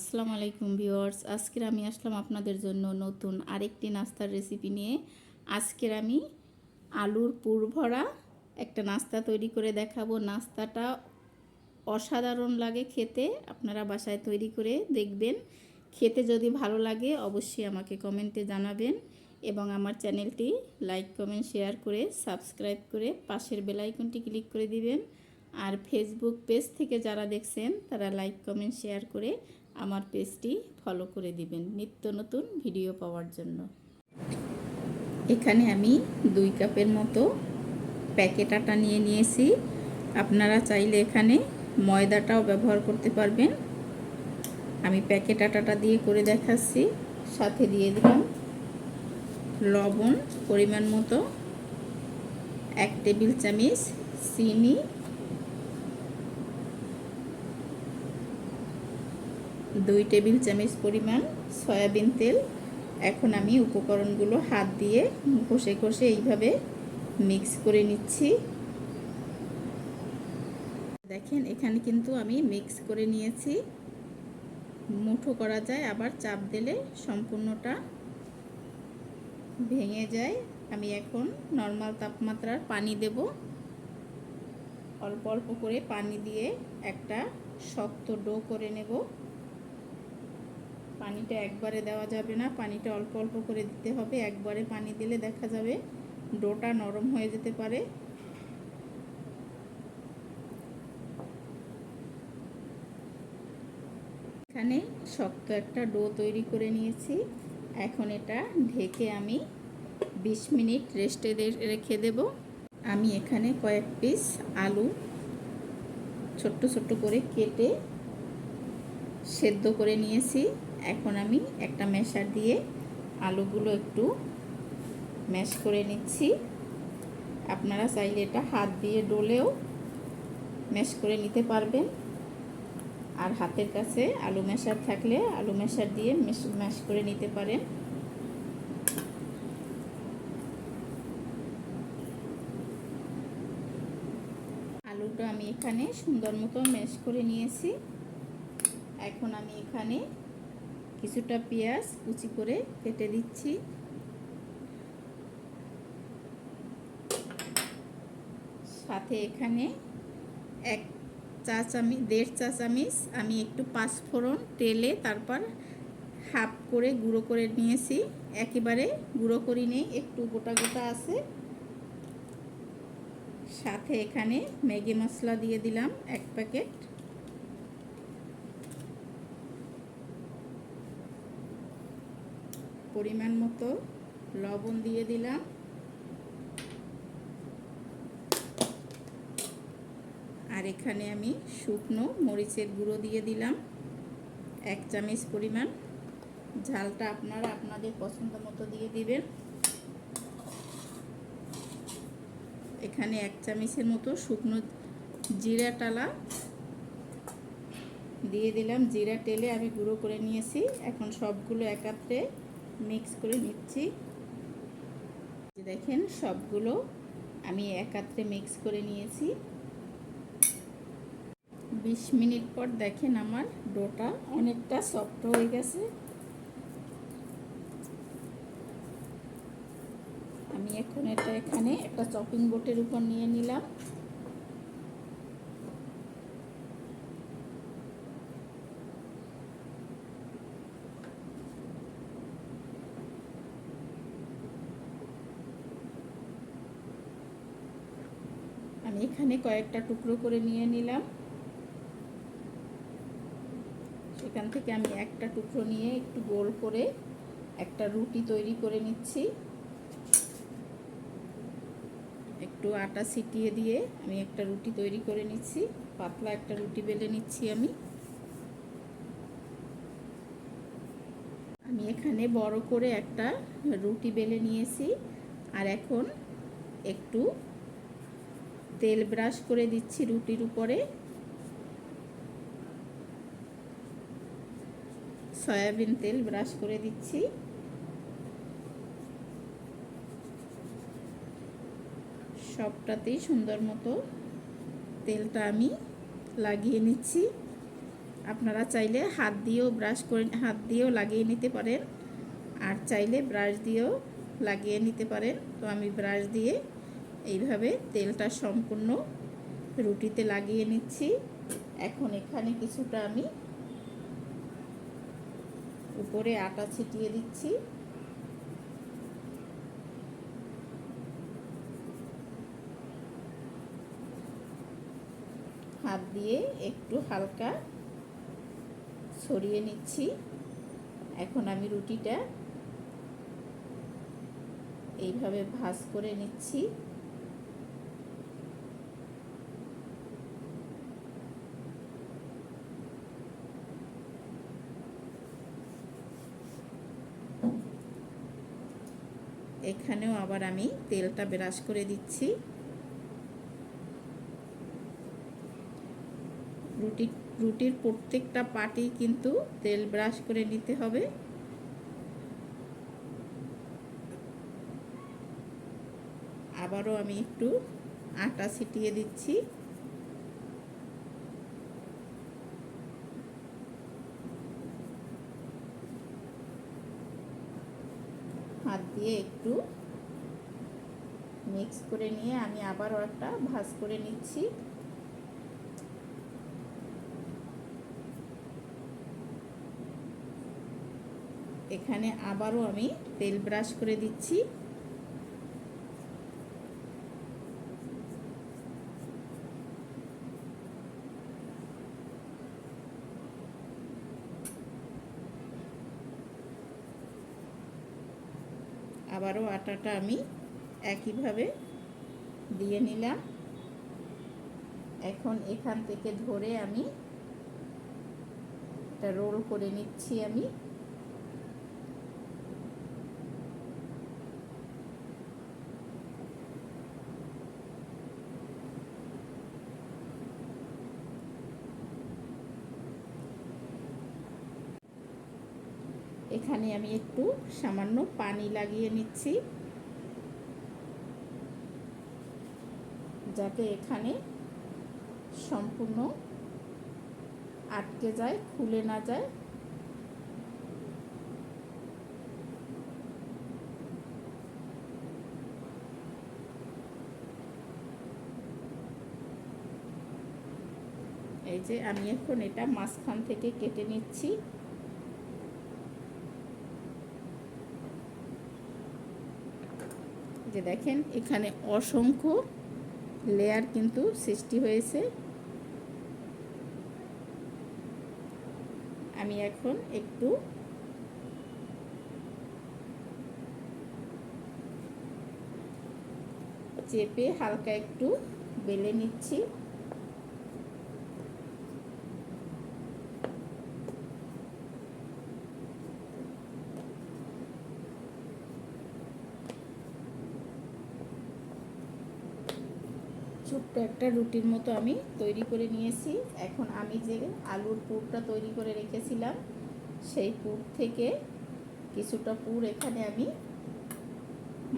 আসসালামু আলাইকুম ভিউয়ার্স। আজকের আমি আসলাম আপনাদের জন্য নতুন আরেকটি নাস্তার রেসিপি নিয়ে। আজকের আমি আলুর পুর ভরা একটা নাস্তা তৈরি করে দেখাবো। নাস্তাটা অসাধারণ লাগে খেতে। আপনারা বাসায় তৈরি করে দেখবেন। খেতে যদি ভালো লাগে অবশ্যই আমাকে কমেন্টে জানাবেন এবং আমার চ্যানেলটি লাইক কমেন্ট শেয়ার করে সাবস্ক্রাইব করে পাশের বেলাইকনটি ক্লিক করে দিবেন। আর ফেসবুক পেজ থেকে যারা দেখছেন, তারা লাইক কমেন্ট শেয়ার করে আমার পেজটি ফলো করে দিবেন নিত্য নতুন ভিডিও পাওয়ার জন্য। এখানে আমি দুই কাপের মতো প্যাকেট আটা নিয়ে নিয়েছি। আপনারা চাইলে এখানে ময়দাটাও ব্যবহার করতে পারবেন। আমি প্যাকেট আটাটা দিয়ে করে দেখাচ্ছি। সাথে দিয়ে দিলাম লবণ, পরিমাণ মতো, এক টেবিল চামচ, চিনি দুই টেবিল চামচ পরিমাণ সয়াবিন তেল। এখন আমি উপকরণগুলো হাত দিয়ে কষে কষে এইভাবে মিক্স করে নিচ্ছি। দেখেন, এখানে কিন্তু আমি মিক্স করে নিয়েছি। মুঠো করা যায়, আবার চাপ দিলে সম্পূর্ণটা ভেঙে যায়। আমি এখন নর্মাল তাপমাত্রার পানি দেব। অল্প অল্প করে পানি দিয়ে একটা শক্ত ডো করে নেব। পানিটা একবারে দেওয়া যাবে না, পানিটা অল্প অল্প করে দিতে হবে। একবারে পানি দিলে দেখা যাবে ডোটা নরম হয়ে যেতে পারে। এখানে শক্ত একটা ডো তৈরি করে নিয়েছি। এখন এটা ঢেকে আমি 20 মিনিট রেস্টে রেখে দেব। আমি এখানে কয়েক পিস আলু ছোট্ট ছোট্ট করে কেটে সেদ্ধ করে নিয়েছি। এখন আমি একটা মেশার দিয়ে আলুগুলো একটু ম্যাশ করে নিচ্ছি। আপনারা চাইলে এটা হাত দিয়ে ডলেও ম্যাশ করে নিতে পারবেন। আর হাতের কাছে আলু মেশার থাকলে আলু মেশার দিয়ে ম্যাশ করে নিতে পারেন। আলুটা আমি এখানে সুন্দর মতো ম্যাশ করে নিয়েছি। এখন আমি এখানে কিছুটা পেঁয়াজ কুচি করে কেটে দিচ্ছি। সাথে এখানে এক চা চামিচ, দেড় চা চামিচ আমি একটু পাঁচফোড়ন তেলে তারপর হাফ করে গুঁড়ো করে নিয়েছি। একেবারে গুঁড়ো করি নেই, একটু গোটা গোটা আছে। সাথে এখানে ম্যাগি মশলা দিয়ে দিলাম এক প্যাকেট। পরিমাণ মতো লবণ দিয়ে দিলাম। আর এখানে আমি শুকনো মরিচের গুঁড়ো দিয়ে দিলাম, এক চামচ পরিমাণ। ঝালটা আপনারা আপনাদের পছন্দ মতো দিয়ে দিবেন। এখানে এক চামচের মতো শুকনো জিরা টালা দিয়ে দিলাম। জিরা তেলে আমি গুঁড়ো করে নিয়েছি। এখন সবগুলো একাত্রে মিক্স করে নিচ্ছি। দেখেন সবগুলো আমি একাত্রে মিক্স করে নিয়েছি। বিশ মিনিট পর দেখেন আমার ডোটা অনেকটা সফট হয়ে গেছে। আমি এখন এটা এখানে একটা চপিং বোর্ডের উপর নিয়ে নিলাম আমি এখানে কয়েকটা টুকরো করে নিয়ে নিলাম। সেখান থেকে আমি একটা টুকরো নিয়ে একটু গোল করে একটা রুটি তৈরি করে নিচ্ছি। একটু আটা ছিটিয়ে দিয়ে আমি একটা রুটি তৈরি করে নিচ্ছি। পাতলা একটা রুটি বেলে নিচ্ছি আমি। আমি এখানে বড় করে একটা রুটি বেলে নিয়েছি। আর এখন একটু তেল ব্রাশ করে দিচ্ছি রুটির উপরে। সয়াবিন তেল ব্রাশ করে দিচ্ছি। সবটাতেই সুন্দর মতো তেলটা আমি লাগিয়ে নিচ্ছি। আপনারা চাইলে হাত দিয়েও ব্রাশ করে, হাত দিয়েও লাগিয়ে নিতে পারেন। আর চাইলে ব্রাশ দিয়েও লাগিয়ে নিতে পারেন। তো আমি ব্রাশ দিয়ে এইভাবে তেলটা সম্পূর্ণ রুটিতে লাগিয়ে নিচ্ছি। এখন এখানে কিছুটা আমি উপরে আটা ছিটিয়ে দিচ্ছি। হাত দিয়ে একটু হালকা ছড়িয়ে নিচ্ছি। এখন আমি রুটিটা এইভাবে ভাজ করে নিচ্ছি। এখানেও আবার আমি তেলটা ব্রাশ করে দিচ্ছি। রুটি, রুটির প্রত্যেকটা পাটি কিন্তু তেল ব্রাশ করে নিতে হবে। আবারও আমি একটু আটা ছিটিয়ে দিচ্ছি হাত দিয়ে একটু মিক্স করে নিয়ে আমি আবারও একটা ভাজ করে নিচ্ছি। এখানে আবারও আমি তেল ব্রাশ করে দিচ্ছি। আবারও আটাটা আমি একইভাবে দিয়ে নিলাম। এখন এখান থেকে ধরে আমি এটা রোল করে নিচ্ছি আমি। এখানে আমি একটু সামান্য পানি লাগিয়ে নিচ্ছি। যাতে এখানে সম্পূর্ণ আটকে যায়, খুলে না যায়। এই যে আমি এখন এটা মাঝখান থেকে কেটে নিচ্ছি। যে দেখেন, এখানে অসংখ্য লেয়ার কিন্তু সৃষ্টি হয়েছে। আমি এখন একটু চেপে হালকা একটু বেলে নিচ্ছি। ছোট্ট একটা রুটির মতো আমি তৈরি করে নিয়েছি। এখন আমি যে আলুর পুরটা তৈরি করে রেখেছিলাম, সেই পুর থেকে কিছুটা পুর এখানে আমি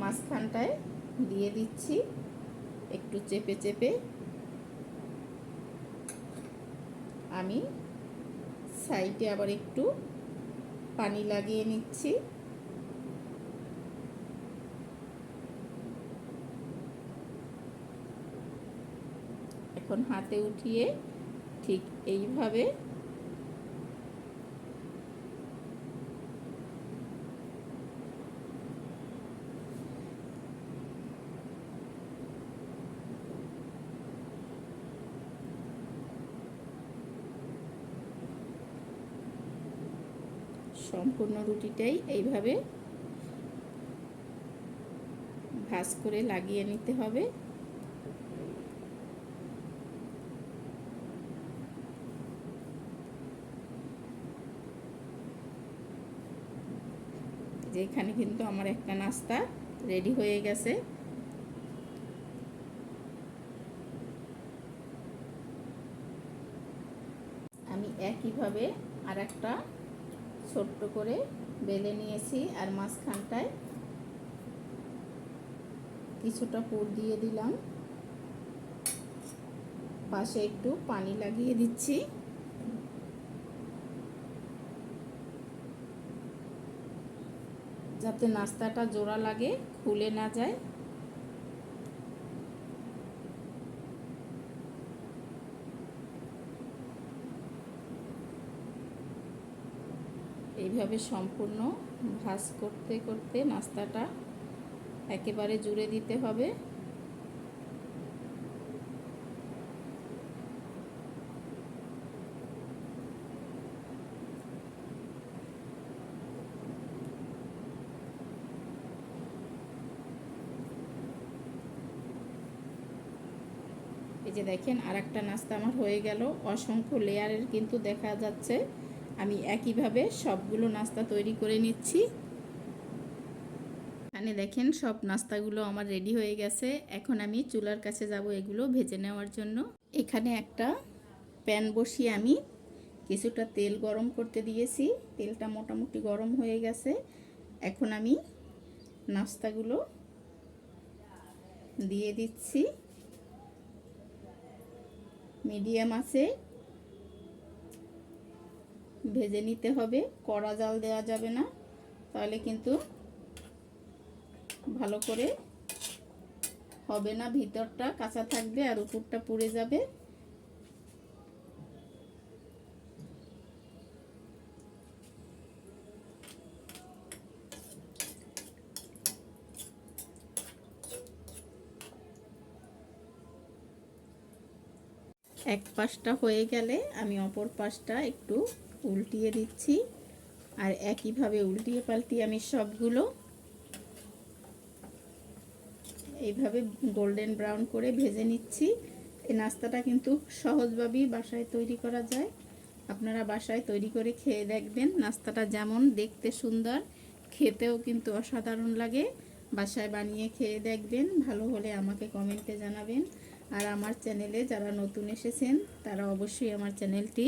মাঝখানটায় দিয়ে দিচ্ছি। একটু চেপে চেপে আমি সাইডে আবার একটু পানি লাগিয়ে নিচ্ছি। এখন হাতে উঠিয়ে ঠিক এইভাবে সম্পূর্ণ রুটিটাই এইভাবে ভাজ করে লাগিয়ে নিতে হবে। যে এখানে কিন্তু আমার একটা নাস্তা রেডি হয়ে গেছে। আমি একইভাবে আর একটা ছোট্ট করে বেলে নিয়েছি আর মাঝখানটায় কিছুটা পুর দিয়ে দিলাম। পাশে একটু পানি লাগিয়ে দিচ্ছি। যাতে নাস্তাটা জোড়া লাগে, খুলে না যায়। এইভাবে সম্পূর্ণ ভাজ করতে করতে নাস্তাটা একেবারে জুড়ে দিতে হবে এই যে দেখেন আর একটা নাস্তা আমার হয়ে গেল। অসংখ্য লেয়ারের কিন্তু দেখা যাচ্ছে। আমি একইভাবে সবগুলো নাস্তা তৈরি করে নিচ্ছি। এখানে দেখেন সব নাস্তাগুলো আমার রেডি হয়ে গেছে। এখন আমি চুলার কাছে যাব এগুলো ভেজে নেওয়ার জন্য। এখানে একটা প্যান বসিয়ে আমি কিছুটা তেল গরম করতে দিয়েছি। তেলটা মোটামুটি গরম হয়ে গেছে। এখন আমি নাস্তাগুলো দিয়ে দিচ্ছি। মিডিয়াম আছে। ভেজে নিতে হবে। কড়া জাল দেওয়া যাবে না। তাহলে কিন্তু ভালো করে হবে না। ভিতরটা কাঁচা থাকবে আর উপরটা পুড়ে যাবে। এক পাশটা হয়ে গেলে আমি অপর পাশটা একটু উল্টিয়ে দিচ্ছি। আর একইভাবে উল্টিয়ে পাল্টিয়ে আমি সবগুলো এইভাবে গোল্ডেন ব্রাউন করে ভেজে নিচ্ছি। এই নাস্তাটা কিন্তু সহজভাবেই বাসায় তৈরি করা যায়। আপনারা বাসায় তৈরি করে খেয়ে দেখবেন নাস্তাটা যেমন দেখতে সুন্দর, খেতেও কিন্তু অসাধারণ লাগে। বাসায় বানিয়ে খেয়ে দেখবেন, ভালো হলে আমাকে কমেন্টে জানাবেন। আর আমার চ্যানেলে যারা নতুন এসেছেন, তারা অবশ্যই আমার চ্যানেলটি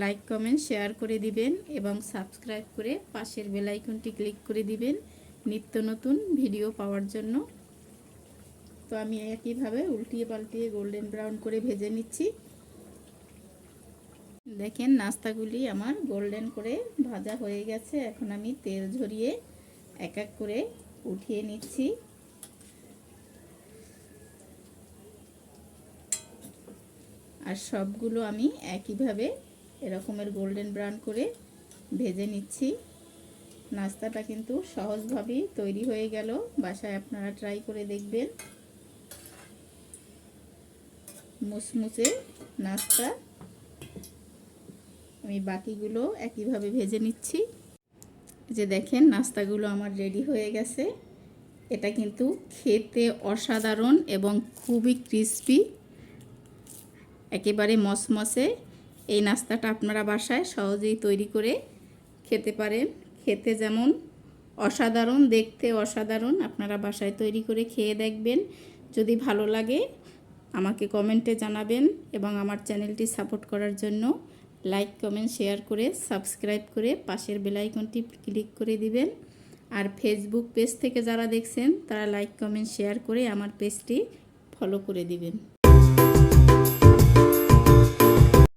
লাইক, কমেন্ট, শেয়ার করে দিবেন এবং সাবস্ক্রাইব করে পাশের বেলাইকনটি ক্লিক করে দিবেন নিত্য নতুন ভিডিও পাওয়ার জন্য। তো আমি একইভাবে উল্টিয়ে পাল্টিয়ে গোল্ডেন ব্রাউন করে ভেজে নিচ্ছি। দেখেন নাস্তাগুলি আমার গোল্ডেন করে ভাজা হয়ে গেছে। এখন আমি তেল ঝরিয়ে এক এক করে উঠিয়ে নিচ্ছি। আর সবগুলো আমি একইভাবে এরকমের গোল্ডেন ব্রাউন করে ভেজে নিচ্ছি। নাস্তাটা কিন্তু সহজভাবেই তৈরি হয়ে গেল। বাসায় আপনারা ট্রাই করে দেখবেন। মুসমুসে নাস্তা। আমি বাকিগুলো একইভাবে ভেজে নিচ্ছি। যে দেখেন, নাস্তাগুলো আমার রেডি হয়ে গেছে। এটা কিন্তু খেতে অসাধারণ এবং খুবই ক্রিস্পি একেবারে মসমসে এই নাস্তাটা আপনারা বাসায় সহজেই তৈরি করে খেতে পারেন। খেতে যেমন অসাধারণ, দেখতে অসাধারণ আপনারা বাসায় তৈরি করে খেয়ে দেখবেন। যদি ভালো লাগে আমাকে কমেন্টে জানাবেন এবং আমার চ্যানেলটি সাপোর্ট করার জন্য লাইক, কমেন্ট, শেয়ার করে সাবস্ক্রাইব করে পাশের বেলাইকনটি ক্লিক করে দিবেন। আর ফেসবুক পেজ থেকে যারা দেখছেন তারা লাইক, কমেন্ট, শেয়ার করে আমার পেজটি ফলো করে দিবেন।